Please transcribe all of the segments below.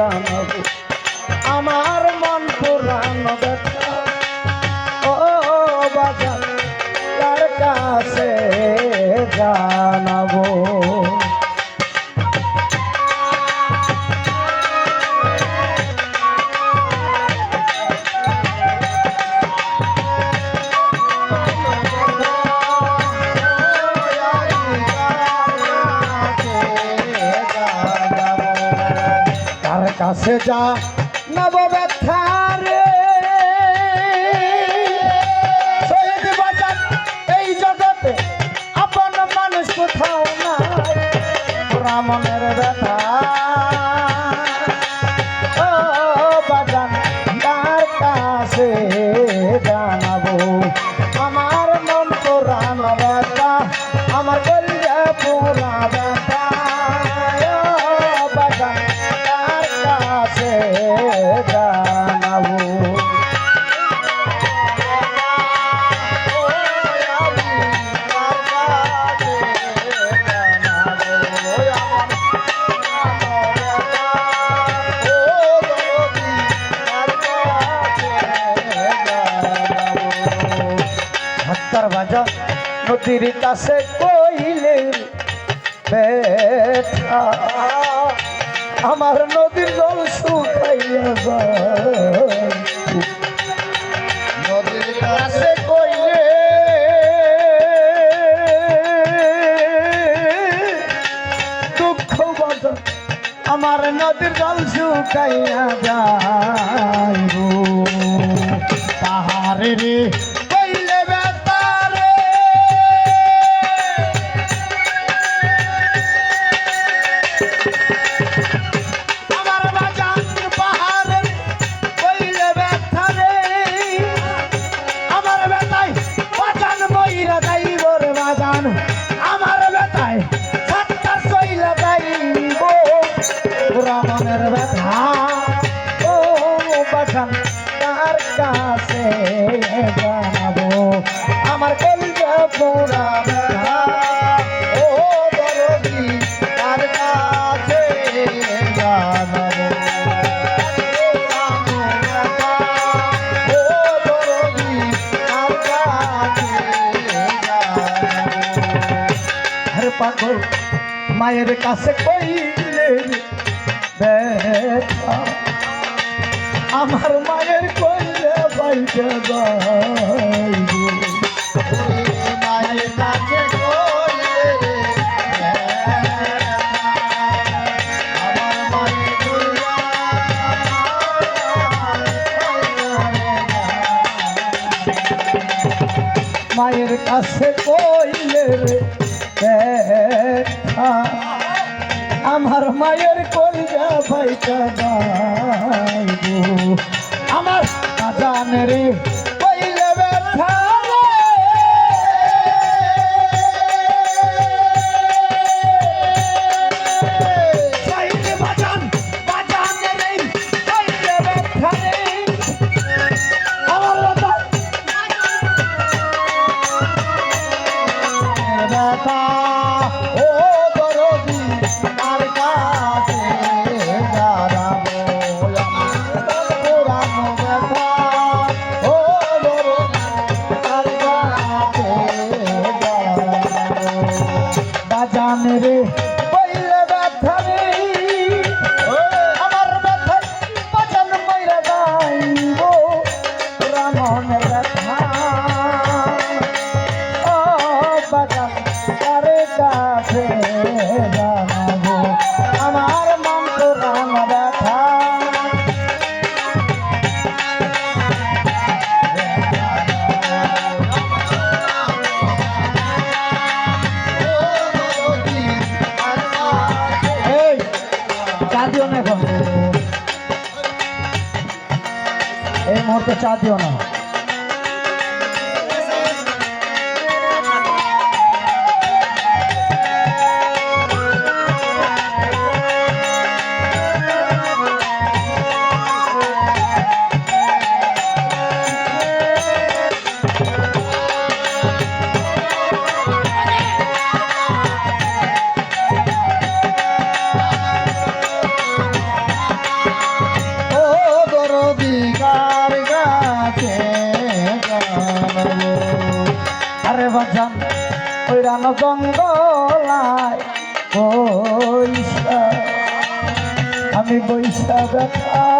জানাব। আমার মন পুরানো ব্যথা। ও বাজার তার কাছে জানাব। আছে যা নব ব্যথারে সতীর কাছে কইলেন আমার নদীর জল শুকাইয়া কাছে কইলে আমার নদীর জল শুকাইয়া যায় পাহাড়ে রে you. পাগল মায়ের কাছে কইলে ব্যথা আমার মায়ের কইলে বাইকে মায়ের মায়ের কাছে কইলে রে আমার মায়ের কলজা ভাই আমার আজান हमको चाहते हो ना। বাজান ওই রান জঙ্গলায় বৈশা আমি বৈশা ব্যথা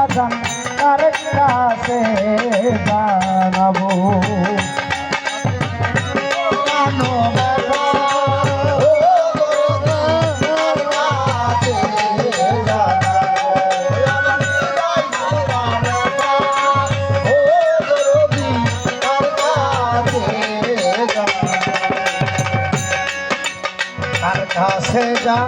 বাগান তার কাছে জানাব। কাছে যা